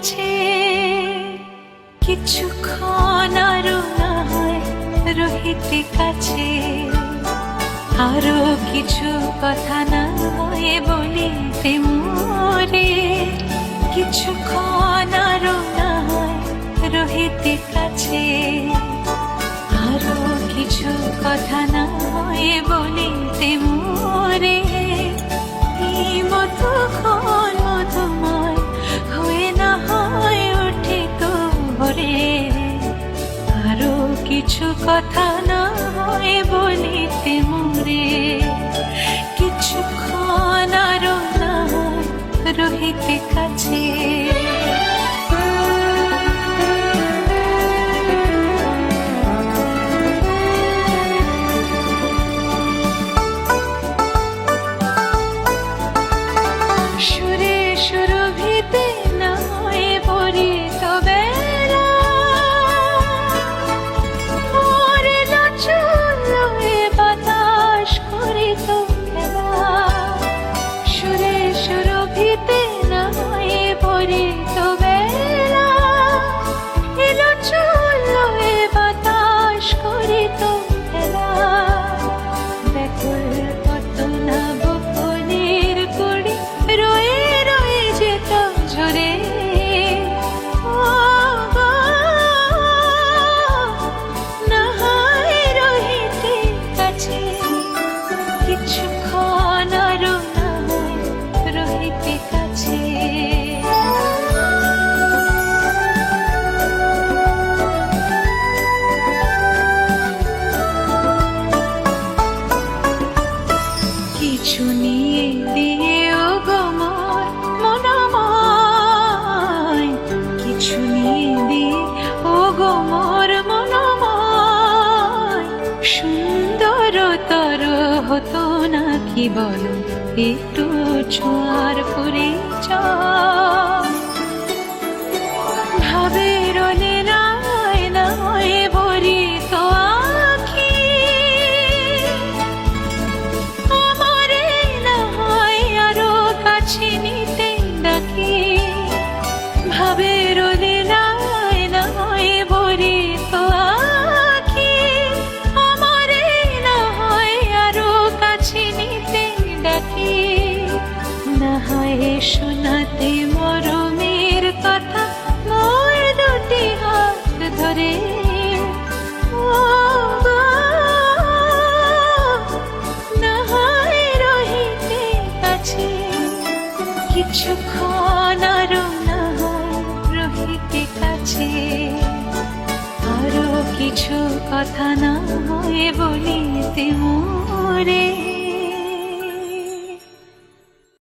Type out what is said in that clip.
কাছে কিছুক্ষণ আরও না হয় রহিতে কাছে। আরও কিছু কথা না হয় বলিতে মোরে। কিছুক্ষণ আরও না হয় রহিতে কাছে। আরও কিছু কথা না হয় বলিতে মোরে। মতো কিছু কথা না হয় বলিতে মরে কিছুক্ষণ আরও না রহিতে কাছে। কিছু নিয়ে দিয়ে ও গমর মনময় কিছু নিয়ে দিয়ে ও গমর মনময় সুন্দর তর হতো না কি বলো? একটু ছোঁয়ার পরিচয়। ভাবের লীলায় না হয় ভরিত আখি। আমারে না হয় আরও কাছে নিতে ডাকি। না হয় শোনাতে মরমের কথা, মোর হাত ধরে। কিছুক্ষণ আরও বলিতে মোরে